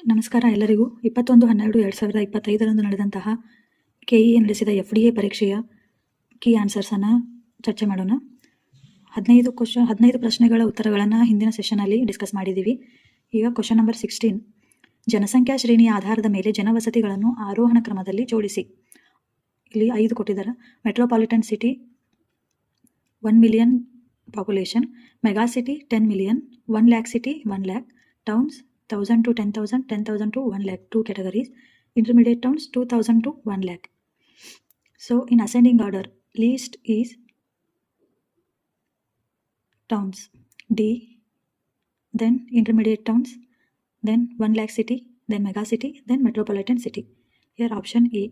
ನಮಸ್ಕಾರ ಎಲ್ಲರಿಗೂ. ಇಪ್ಪತ್ತೊಂದು ಹನ್ನೆರಡು ಎರಡು ಸಾವಿರದ ಇಪ್ಪತ್ತೈದರಂದು ನಡೆದಂತಹ ಕೆಇಎ ನಡೆಸಿದ ಎಫ್ ಡಿ ಎ ಪರೀಕ್ಷೆಯ ಕೀ ಆನ್ಸರ್ಸನ್ನು ಚರ್ಚೆ ಮಾಡೋಣ. ಹದಿನೈದು ಕ್ವಶನ್ ಹದಿನೈದು ಪ್ರಶ್ನೆಗಳ ಉತ್ತರಗಳನ್ನು ಹಿಂದಿನ ಸೆಷನಲ್ಲಿ ಡಿಸ್ಕಸ್ ಮಾಡಿದ್ದೀವಿ ಈಗ ಕ್ವಶನ್ ನಂಬರ್ ಸಿಕ್ಸ್ಟೀನ್ ಜನಸಂಖ್ಯಾ ಶ್ರೇಣಿಯ ಆಧಾರದ ಮೇಲೆ ಜನವಸತಿಗಳನ್ನು ಆರೋಹಣ ಕ್ರಮದಲ್ಲಿ ಜೋಡಿಸಿ. ಇಲ್ಲಿ ಐದು ಕೊಟ್ಟಿದ್ದಾರೆ metropolitan city one million population mega city ten million one lakh city one lakh towns thousand to ten thousand ten thousand to one lakh two categories intermediate towns two thousand to one lakh so in ascending order least is towns D then intermediate towns then one lakh city then mega city then metropolitan city uh option A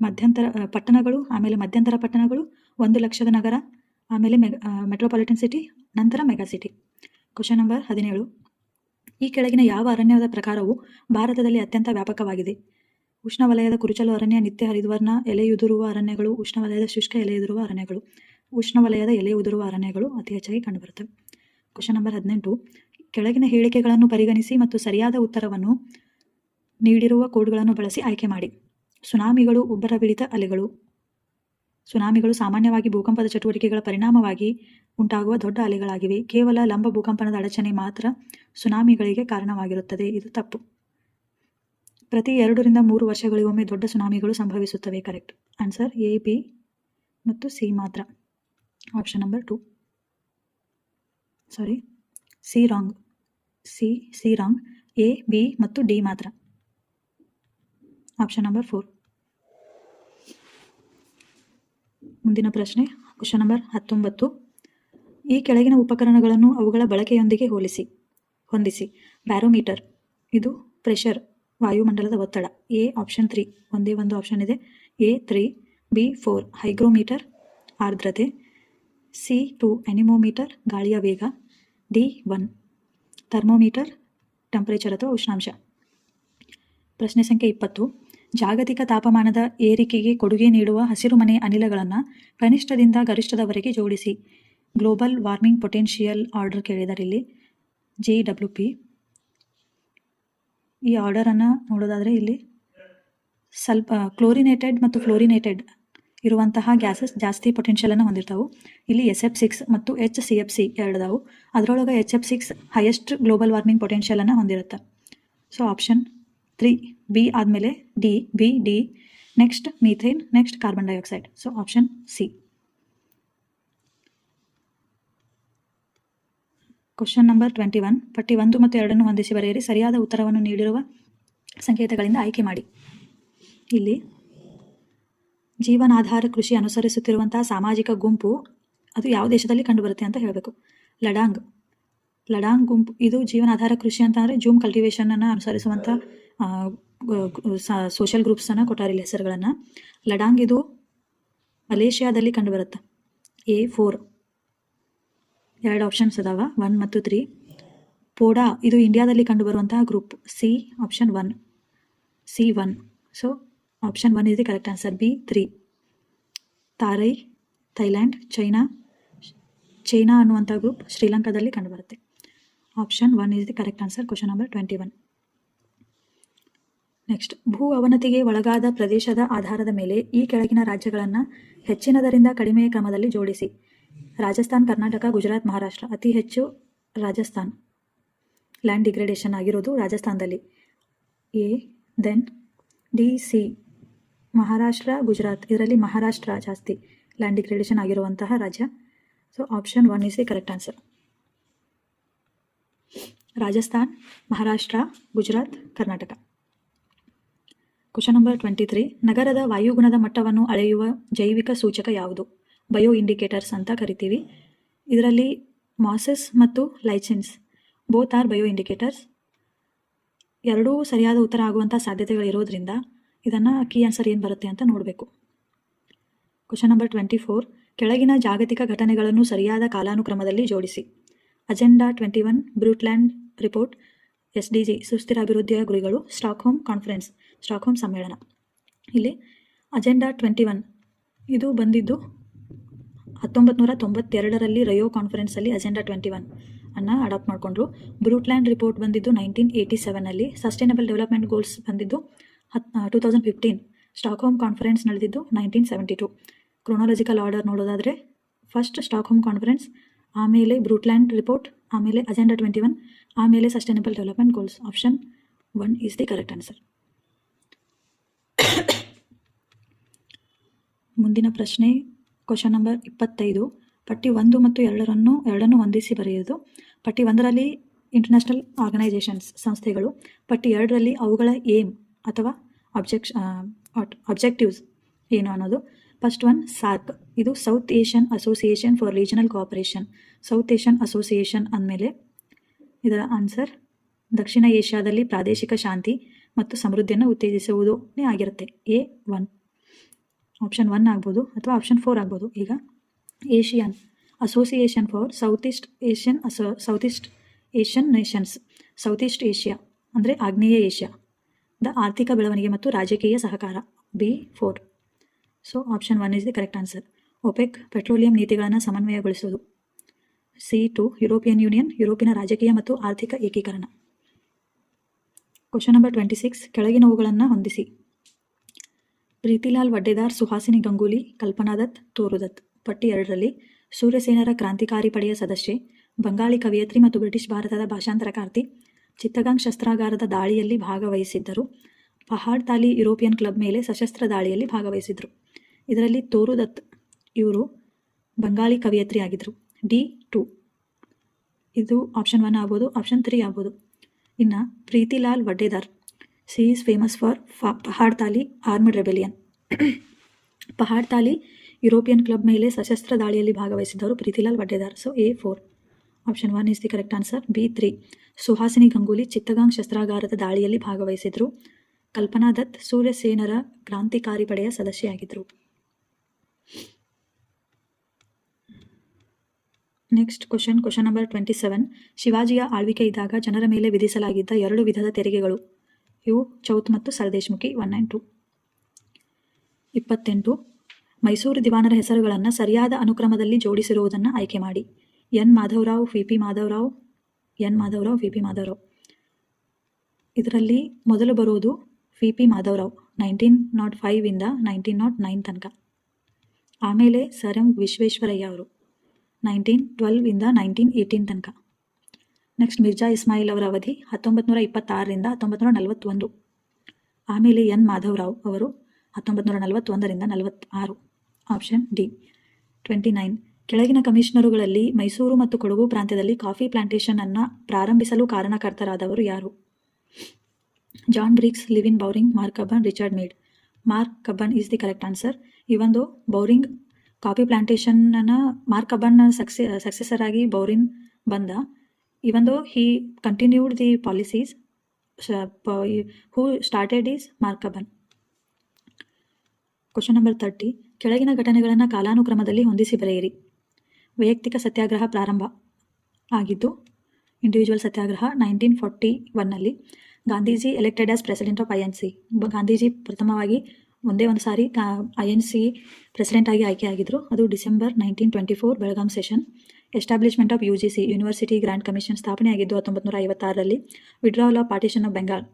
ಮಧ್ಯಂತರ ಪಟ್ಟಣಗಳು ಆಮೇಲೆ ಮಧ್ಯಂತರ ಪಟ್ಟಣಗಳು, ಒಂದು ಲಕ್ಷದ ನಗರ, ಆಮೇಲೆ mega metropolitan city ನಂತರ ಮೆಗಾ ಸಿಟಿ ಕ್ವೆಷನ್ ನಂಬರ್ ಹದಿನೇಳು. ಈ ಕೆಳಗಿನ ಯಾವ ಅರಣ್ಯದ ಪ್ರಕಾರವು ಭಾರತದಲ್ಲಿ ಅತ್ಯಂತ ವ್ಯಾಪಕವಾಗಿದೆ. ಉಷ್ಣವಲಯದ ಕುರುಚಲು ಅರಣ್ಯ, ನಿತ್ಯ ಹರಿದ್ವರ್ಣ ಎಲೆಯುದುರುವ ಅರಣ್ಯಗಳು, ಉಷ್ಣವಲಯದ ಶುಷ್ಕ ಎಲೆಯುದುರುವ ಅರಣ್ಯಗಳು, ಉಷ್ಣವಲಯದ ಎಲೆ ಉದುರುವ ಅರಣ್ಯಗಳು ಅತಿ ಹೆಚ್ಚಾಗಿ ಕಂಡುಬರುತ್ತವೆ ಕ್ವಶನ್ ನಂಬರ್ ಹದಿನೆಂಟು. ಕೆಳಗಿನ ಹೇಳಿಕೆಗಳನ್ನು ಪರಿಗಣಿಸಿ ಮತ್ತು ಸರಿಯಾದ ಉತ್ತರವನ್ನು ನೀಡಿರುವ ಕೋಡ್ಗಳನ್ನು ಬಳಸಿ ಆಯ್ಕೆ ಮಾಡಿ. ಸುನಾಮಿಗಳು ಉಬ್ಬರವಿಳಿತ ಅಲೆಗಳು. ಸುನಾಮಿಗಳು ಸಾಮಾನ್ಯವಾಗಿ ಭೂಕಂಪದ ಚಟುವಟಿಕೆಗಳ ಪರಿಣಾಮವಾಗಿ ಉಂಟಾಗುವ ದೊಡ್ಡ ಅಲೆಗಳಾಗಿವೆ. ಕೇವಲ ಲಂಬ ಭೂಕಂಪನದ ಅಡಚಣೆ ಮಾತ್ರ ಸುನಾಮಿಗಳಿಗೆ ಕಾರಣವಾಗಿರುತ್ತದೆ. ಇದು ತಪ್ಪು. ಪ್ರತಿ ಎರಡರಿಂದ ಮೂರು ವರ್ಷಗಳಿಗೊಮ್ಮೆ ದೊಡ್ಡ ಸುನಾಮಿಗಳು ಸಂಭವಿಸುತ್ತವೆ. ಕರೆಕ್ಟ್. ಆನ್ಸರ್ ಎ, ಬಿ ಮತ್ತು ಸಿ ಮಾತ್ರ. Option number two. Sorry, C wrong. C C wrong. A, B ಮತ್ತು ಡಿ ಮಾತ್ರ. Option number four. ಮುಂದಿನ ಪ್ರಶ್ನೆ ಕ್ವಶನ್ ನಂಬರ್ ಹತ್ತೊಂಬತ್ತು. ಈ ಕೆಳಗಿನ ಉಪಕರಣಗಳನ್ನು ಅವುಗಳ ಬಳಕೆಯೊಂದಿಗೆ ಹೋಲಿಸಿ, ಹೊಂದಿಸಿ. ಬ್ಯಾರೋಮೀಟರ್, ಇದು ಪ್ರೆಷರ್ ವಾಯುಮಂಡಲದ ಒತ್ತಡ. ಎ ಆಪ್ಷನ್ ತ್ರೀ ಒಂದೇ ಒಂದು ಆಪ್ಷನ್ ಇದೆ. A three B four hygrometer ಆರ್ದ್ರತೆ. ಸಿ ಟು ಎನಿಮೋಮೀಟರ್ ಗಾಳಿಯ ವೇಗ. ಡಿ ಒನ್ ಥರ್ಮೋಮೀಟರ್ ಟೆಂಪರೇಚರ್ ಅಥವಾ ಉಷ್ಣಾಂಶ. ಪ್ರಶ್ನೆ ಸಂಖ್ಯೆ ಇಪ್ಪತ್ತು. ಜಾಗತಿಕ ತಾಪಮಾನದ ಏರಿಕೆಗೆ ಕೊಡುಗೆ ನೀಡುವ ಹಸಿರುಮನೆ ಅನಿಲಗಳನ್ನು ಕನಿಷ್ಠದಿಂದ ಗರಿಷ್ಠದವರೆಗೆ ಜೋಡಿಸಿ. ಗ್ಲೋಬಲ್ ವಾರ್ಮಿಂಗ್ ಪೊಟೆನ್ಷಿಯಲ್ ಆರ್ಡರ್ ಕೇಳಿದರಿಲ್ಲಿ ಜಿ ಡಬ್ಲ್ಯೂ ಪಿ. ಈ ಆರ್ಡರನ್ನು ನೋಡೋದಾದರೆ ಇಲ್ಲಿ ಸ್ವಲ್ಪ, ಕ್ಲೋರಿನೇಟೆಡ್ ಮತ್ತು ಫ್ಲೋರಿನೇಟೆಡ್ ಇರುವಂತಹ ಗ್ಯಾಸಸ್ ಜಾಸ್ತಿ ಪೊಟೆನ್ಷಿಯಲನ್ನು ಹೊಂದಿರ್ತಾವೆ. ಇಲ್ಲಿ ಎಸ್ ಎಫ್ ಸಿಕ್ಸ್ ಮತ್ತು ಎಚ್ ಸಿ ಎಫ್ ಸಿ ಎರಡದಾವು. ಅದರೊಳಗೆ H F six highest global warming ಪೊಟೆನ್ಷಿಯಲನ್ನು ಹೊಂದಿರುತ್ತೆ. ಸೊ, ಆಪ್ಷನ್ ತ್ರೀ ಬಿ ಆದಮೇಲೆ D B D next methane next carbon dioxide so option C question number twenty one ಪಟ್ಟಿ ಒಂದು ಮತ್ತು ಎರಡನ್ನು ಹೊಂದಿಸಿ ಬರೆಯಿರಿ. ಸರಿಯಾದ ಉತ್ತರವನ್ನು ನೀಡಿರುವ ಸಂಕೇತಗಳಿಂದ ಆಯ್ಕೆ ಮಾಡಿ. ಇಲ್ಲಿ, ಜೀವನಾಧಾರ ಕೃಷಿ ಅನುಸರಿಸುತ್ತಿರುವಂತಹ ಸಾಮಾಜಿಕ ಗುಂಪು ಅದು ಯಾವ ದೇಶದಲ್ಲಿ ಕಂಡುಬರುತ್ತೆ ಅಂತ ಹೇಳಬೇಕು. ಲಡಾಂಗ್. ಲಡಾಂಗ್ ಗುಂಪು, ಇದು ಜೀವನಾಧಾರ ಕೃಷಿ ಅಂತ ಅಂದರೆ ಜೂಮ್ ಕಲ್ಟಿವೇಷನನ್ನು ಅನುಸರಿಸುವಂಥ ಸೋಷಿಯಲ್ ಗ್ರೂಪ್ಸನ್ನು ಕೊಟ್ಟಾರೆ ಇಲ್ಲಿ ಹೆಸರುಗಳನ್ನು ಲಡಾಂಗ್ ಇದು ಮಲೇಷ್ಯಾದಲ್ಲಿ ಕಂಡುಬರುತ್ತೆ. A four. ಎರಡು ಆಪ್ಷನ್ಸ್ ಅದಾವ. ಒನ್ ಮತ್ತು ತ್ರೀ. ಪೋಡಾ, ಇದು ಇಂಡಿಯಾದಲ್ಲಿ ಕಂಡುಬರುವಂತಹ group C option one C one. So option one ಇದೆ ಕರೆಕ್ಟ್ ಆನ್ಸರ್ ಬಿ, ತ್ರೀ. ತಾರೈ, ಥೈಲ್ಯಾಂಡ್, ಚೈನಾ ಚೈನಾ ಅನ್ನುವಂಥ ಗ್ರೂಪ್ ಶ್ರೀಲಂಕಾದಲ್ಲಿ ಕಂಡುಬರುತ್ತೆ. Option one is the correct answer question number twenty one next ಭೂ ಅವನತಿಗೆ ಒಳಗಾದ ಪ್ರದೇಶದ ಆಧಾರದ ಮೇಲೆ ಈ ಕೆಳಗಿನ ರಾಜ್ಯಗಳನ್ನು ಹೆಚ್ಚಿನದರಿಂದ ಕಡಿಮೆ ಕ್ರಮದಲ್ಲಿ ಜೋಡಿಸಿ. ರಾಜಸ್ಥಾನ್, ಕರ್ನಾಟಕ, ಗುಜರಾತ್, ಮಹಾರಾಷ್ಟ್ರ, ಅತಿ ಹೆಚ್ಚು ರಾಜಸ್ಥಾನ್. ಲ್ಯಾಂಡ್ ಡಿಗ್ರೇಡೇಷನ್ ಆಗಿರೋದು ರಾಜಸ್ಥಾನದಲ್ಲಿ. A then D C Maharashtra, Gujarat, ಇದರಲ್ಲಿ ಮಹಾರಾಷ್ಟ್ರ ಜಾಸ್ತಿ ಲ್ಯಾಂಡ್ ಡಿಗ್ರೇಡೇಷನ್ ಆಗಿರುವಂತಹ ರಾಜ್ಯ. So option one is the correct answer Rajasthan, Maharashtra, Gujarat, Karnataka. Question number twenty three ನಗರದ ವಾಯುಗುಣದ ಮಟ್ಟವನ್ನು ಅಳೆಯುವ ಜೈವಿಕ ಸೂಚಕ ಯಾವುದು? ಬಯೋ ಇಂಡಿಕೇಟರ್ಸ್ ಅಂತ ಕರಿತೀವಿ. ಇದರಲ್ಲಿ ಮಾಸಸ್ ಮತ್ತು lichens both are bio indicators ಎರಡೂ ಸರಿಯಾದ ಉತ್ತರ ಆಗುವಂಥ ಸಾಧ್ಯತೆಗಳಿರೋದ್ರಿಂದ ಇದನ್ನು ಕೀ ಆನ್ಸರ್ ಏನು ಬರುತ್ತೆ ಅಂತ ನೋಡಬೇಕು. ಕ್ವಶನ್ ನಂಬರ್ ಟ್ವೆಂಟಿ ಫೋರ್ ಕೆಳಗಿನ ಜಾಗತಿಕ ಘಟನೆಗಳನ್ನು ಸರಿಯಾದ ಕಾಲಾನುಕ್ರಮದಲ್ಲಿ ಜೋಡಿಸಿ. Agenda twenty one Brundtland report S D G ಸುಸ್ಥಿರ ಅಭಿವೃದ್ಧಿಯ ಗುರಿಗಳು ಸ್ಟಾಕ್ಹೋಮ್ ಕಾನ್ಫರೆನ್ಸ್ ಸ್ಟಾಕ್ಹೋಮ್ ಸಮ್ಮೇಳನ. ಇಲ್ಲಿ ಅಜೆಂಡಾ ಟ್ವೆಂಟಿ ಒನ್ ಇದು ಬಂದಿದ್ದು ಹತ್ತೊಂಬತ್ತು ನೂರ ತೊಂಬತ್ತೆರಡರಲ್ಲಿ ರಯೋ ಕಾನ್ಫರೆನ್ಸಲ್ಲಿ ಅಜೆಂಡಾ ಟ್ವೆಂಟಿ ಒನ್ ಅನ್ನು ಅಡಾಪ್ಟ್ ಮಾಡಿಕೊಂಡ್ರು. ಬ್ರೂಟ್ಲ್ಯಾಂಡ್ ರಿಪೋರ್ಟ್ ಬಂದಿದ್ದು ನೈನ್ಟೀನ್ ಏಯ್ಟಿ ಸೆವೆನಲ್ಲಿ ಸಸ್ಟೈನಬಲ್ ಡೆವಲಪ್ಮೆಂಟ್ ಗೋಲ್ಸ್ ಬಂದಿದ್ದು ಹತ್ two thousand fifteen Stockholm conference ನಡೆದಿದ್ದು nineteen seventy two chronological order ನೋಡೋದಾದರೆ ಫಸ್ಟ್ ಸ್ಟಾಕ್ಹೋಮ್ ಕಾನ್ಫರೆನ್ಸ್ ಆಮೇಲೆ ಬ್ರೂಟ್ಲ್ಯಾಂಡ್ ರಿಪೋರ್ಟ್ ಆಮೇಲೆ ಅಜೆಂಡಾ ಟ್ವೆಂಟಿ ಒನ್ ಆಮೇಲೆ sustainable development goals option one is the correct answer ಮುಂದಿನ ಪ್ರಶ್ನೆ ಕ್ವಶನ್ ನಂಬರ್ ಇಪ್ಪತ್ತೈದು. ಪಟ್ಟಿ ಒಂದು ಮತ್ತು ಎರಡರನ್ನು, ಎರಡನ್ನು ಹೊಂದಿಸಿ ಬರೆಯೋದು ಪಟ್ಟಿ ಒಂದರಲ್ಲಿ ಇಂಟರ್ನ್ಯಾಷನಲ್ ಆರ್ಗನೈಸೇಷನ್ಸ್ ಸಂಸ್ಥೆಗಳು. ಪಟ್ಟಿ ಎರಡರಲ್ಲಿ ಅವುಗಳ ಏಮ್ ಅಥವಾ ಅಬ್ಜೆಕ್ಷ ಅಬ್ಜೆಕ್ಟಿವ್ಸ್ ಏನು ಅನ್ನೋದು. ಫಸ್ಟ್ ಒನ್ ಸಾರ್ಕ್ ಇದು south Asian association for regional cooperation south Asian association ಅಂದಮೇಲೆ ಇದರ ಆನ್ಸರ್ ದಕ್ಷಿಣ ಏಷ್ಯಾದಲ್ಲಿ ಪ್ರಾದೇಶಿಕ ಶಾಂತಿ ಮತ್ತು ಸಮೃದ್ಧಿಯನ್ನು ಉತ್ತೇಜಿಸುವುದೇ ಆಗಿರುತ್ತೆ. A one. ಆಪ್ಷನ್ ಒನ್ ಆಗ್ಬೋದು ಅಥವಾ ಆಪ್ಷನ್ ಫೋರ್ ಆಗ್ಬೋದು. ಈಗ Asian association for south east Asian ಅಸೋ south east Asian nations. South east Asia ಅಂದರೆ ಆಗ್ನೇಯ ಏಷ್ಯಾ. ದ ಆರ್ಥಿಕ ಬೆಳವಣಿಗೆ ಮತ್ತು ರಾಜಕೀಯ ಸಹಕಾರ. B four. So, option one is the correct answer OPEC petroleum ನೀತಿಗಳನ್ನು ಸಮನ್ವಯಗೊಳಿಸುವುದು ಸಿ ಟು ಯುರೋಪಿಯನ್ ಯೂನಿಯನ್, ಯುರೋಪಿನ ರಾಜಕೀಯ ಮತ್ತು ಆರ್ಥಿಕ ಏಕೀಕರಣ. ಕ್ವಶನ್ ನಂಬರ್ ಟ್ವೆಂಟಿ ಸಿಕ್ಸ್ ಕೆಳಗಿನವುಗಳನ್ನು ಹೊಂದಿಸಿ. ಪ್ರೀತಿಲಾಲ್ ವಡ್ಡೇದಾರ್, ಸುಹಾಸಿನಿ ಗಂಗೂಲಿ ಕಲ್ಪನಾದತ್ ತೋರುದತ್ ಪಟ್ಟಿ ಎರಡರಲ್ಲಿ, ಸೂರ್ಯಸೇನರ ಕ್ರಾಂತಿಕಾರಿ ಪಡೆಯ ಸದಸ್ಯೆ, ಬಂಗಾಳಿ ಕವಿಯತ್ರಿ ಮತ್ತು ಬ್ರಿಟಿಷ್ ಭಾರತದ ಭಾಷಾಂತರಕಾರ್ತಿ ಚಿತ್ತಗಾಂಗ್ ಶಸ್ತ್ರಾಗಾರದ ದಾಳಿಯಲ್ಲಿ ಭಾಗವಹಿಸಿದ್ದರು. ಪಹಾಡ್ ತಾಲಿ ಯುರೋಪಿಯನ್ ಕ್ಲಬ್ ಮೇಲೆ ಸಶಸ್ತ್ರ ದಾಳಿಯಲ್ಲಿ ಭಾಗವಹಿಸಿದರು. ಇದರಲ್ಲಿ ತೋರುದತ್ ಇವರು ಬಂಗಾಳಿ ಕವಿಯತ್ರಿ ಆಗಿದ್ದರು ಡಿ ಟು. ಇದು ಆಪ್ಷನ್ ಒನ್ ಆಗ್ಬೋದು ಆಪ್ಷನ್ ತ್ರೀ ಆಗ್ಬೋದು. ಇನ್ನು Pritilal Waddedar C is famous for ಫಾ Pahartali armed rebellion Pahartali European club ಮೇಲೆ ಸಶಸ್ತ್ರ ದಾಳಿಯಲ್ಲಿ ಭಾಗವಹಿಸಿದ್ದವರು Pritilata Waddedar. So A four option one is the correct answer B three Suhasini Ganguly Chittagong ಶಸ್ತ್ರಾಗಾರದ ದಾಳಿಯಲ್ಲಿ ಭಾಗವಹಿಸಿದ್ರು. ಕಲ್ಪನಾ ದತ್ ಸೂರ್ಯಸೇನರ ಕ್ರಾಂತಿಕಾರಿ ಪಡೆಯ ಸದಸ್ಯೆಯಾಗಿದ್ದರು next question question number twenty seven ಶಿವಾಜಿಯ ಆಳ್ವಿಕೆ ಇದ್ದಾಗ ಜನರ ಮೇಲೆ ವಿಧಿಸಲಾಗಿದ್ದ ಎರಡು ವಿಧದ ತೆರಿಗೆಗಳು. ಇವು ಚೌತ್ ಮತ್ತು ಸರ್ದೇಶ್ಮುಖಿ ಒನ್ ಆ್ಯಂಡ್ ಟು ಇಪ್ಪತ್ತೆಂಟು. ಮೈಸೂರು ದಿವಾನರ ಹೆಸರುಗಳನ್ನು ಸರಿಯಾದ ಅನುಕ್ರಮದಲ್ಲಿ ಜೋಡಿಸಿರುವುದನ್ನು ಆಯ್ಕೆ ಮಾಡಿ. N Madhavrao V P Madhavrao, N Madhavrao V P Madhavrao. ಇದರಲ್ಲಿ ಮೊದಲು ಬರುವುದು V P Madhavrao nineteen nought ಫೈವಿಂದ nineteen nought nine ತನಕ. ಆಮೇಲೆ ಸರ್ ಎಂ ವಿಶ್ವೇಶ್ವರಯ್ಯ ಅವರು. ನೈನ್ಟೀನ್ ಟ್ವೆಲ್ವಿಂದ ನೈನ್ಟೀನ್ ಏಯ್ಟೀನ್ ತನಕ. ನೆಕ್ಸ್ಟ್ ಮಿರ್ಜಾ ಇಸ್ಮಾಯಿಲ್ ಅವರ ಅವಧಿ ಹತ್ತೊಂಬತ್ತು ನೂರ ಇಪ್ಪತ್ತಾರರಿಂದ ಹತ್ತೊಂಬತ್ತು ನೂರ ನಲವತ್ತೊಂದು. ಆಮೇಲೆ ಎನ್ ಮಾಧವರಾವ್ ಅವರು ಹತ್ತೊಂಬತ್ತು ನೂರ ನಲವತ್ತೊಂದರಿಂದ ನಲವತ್ತಾರು. ಆಪ್ಷನ್ ಡಿ ಟ್ವೆಂಟಿ ನೈನ್ ಕೆಳಗಿನ ಕಮಿಷನರುಗಳಲ್ಲಿ ಮೈಸೂರು ಮತ್ತು ಕೊಡಗು ಪ್ರಾಂತ್ಯದಲ್ಲಿ ಕಾಫಿ ಪ್ಲಾಂಟೇಷನ್ ಅನ್ನು ಪ್ರಾರಂಭಿಸಲು ಕಾರಣಕರ್ತರಾದವರು ಯಾರು? John Briggs Lewin Bowring Mark Cubbon Richard Meade Mark Cubbon is the correct answer ಈ ಒಂದು ಬೌರಿಂಗ್ ಕಾಫಿ ಪ್ಲಾಂಟೇಶನ್ನ ಮಾರ್ಕ್ ಕಬ್ಬನ್ ಸಕ್ಸೆ, ಸಕ್ಸೆಸರ್ ಆಗಿ ಬೌರಿನ್ ಬಂದ. Even though he continued the policies who started is Mark Cubbon. Question number thirty ಕೆಳಗಿನ ಘಟನೆಗಳನ್ನು ಕಾಲಾನುಕ್ರಮದಲ್ಲಿ ಹೊಂದಿಸಿ ಬರೆಯಿರಿ. ವೈಯಕ್ತಿಕ ಸತ್ಯಾಗ್ರಹ ಪ್ರಾರಂಭ ಆಗಿದ್ದು ಇಂಡಿವಿಜುವಲ್ ಸತ್ಯಾಗ್ರಹ ನೈನ್ಟೀನ್ ಫಾರ್ಟಿ ಒನ್ನಲ್ಲಿ Gandhiji elected as president of I N C Gandhiji ಪ್ರಥಮವಾಗಿ ಒಂದೇ ಒಂದು ಸಾರಿ ಐ ಎನ್ ಸಿ ಪ್ರೆಸಿಡೆಂಟ್ ಆಗಿ ಆಯ್ಕೆಯಾಗಿದ್ದರು ಅದು December nineteen twenty four Belgaum session establishment of U G C university grand commission ಸ್ಥಾಪನೆಯಾಗಿದ್ದು ಹತ್ತೊಂಬತ್ತು ನೂರ ಐವತ್ತಾರರಲ್ಲಿ withdrawal of partition of Bengal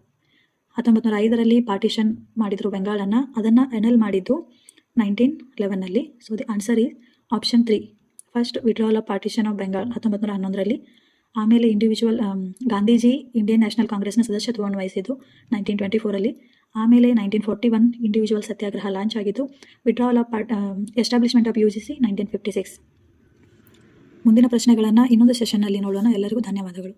ಹತ್ತೊಂಬತ್ತು ನೂರ ಐದರಲ್ಲಿ ಪಾರ್ಟಿಷನ್ ಮಾಡಿದರು ಬೆಂಗಾಳನ್ನು ಅದನ್ನು ಎನಲ್ ಮಾಡಿದ್ದು nineteen ಲೆವೆನ್ನಲ್ಲಿ so the answer is option three first withdrawal of partition of Bengal ಹತ್ತೊಂಬತ್ತು ನೂರ ಹನ್ನೊಂದರಲ್ಲಿ ಆಮೇಲೆ ಇಂಡಿವಿಜುವಲ್ ಗಾಂಧೀಜಿ ಇಂಡಿಯನ್ ನ್ಯಾಷನಲ್ ಕಾಂಗ್ರೆಸ್ನ ಸದಸ್ಯತ್ವವನ್ನು ವಹಿಸಿದ್ದು ನೈನ್ಟೀನ್ ಟ್ವೆಂಟಿ ಫೋರಲ್ಲಿ ಆಮೇಲೆ nineteen forty one individual satyagraha launch ಆಗಿದ್ದು withdrawal of part establishment of U G C nineteen fifty six. ಮುಂದಿನ ಪ್ರಶ್ನೆಗಳನ್ನು ಇನ್ನೊಂದು ಸೆಷನ್ನಲ್ಲಿ ನೋಡೋಣ. ಎಲ್ಲರಿಗೂ ಧನ್ಯವಾದಗಳು.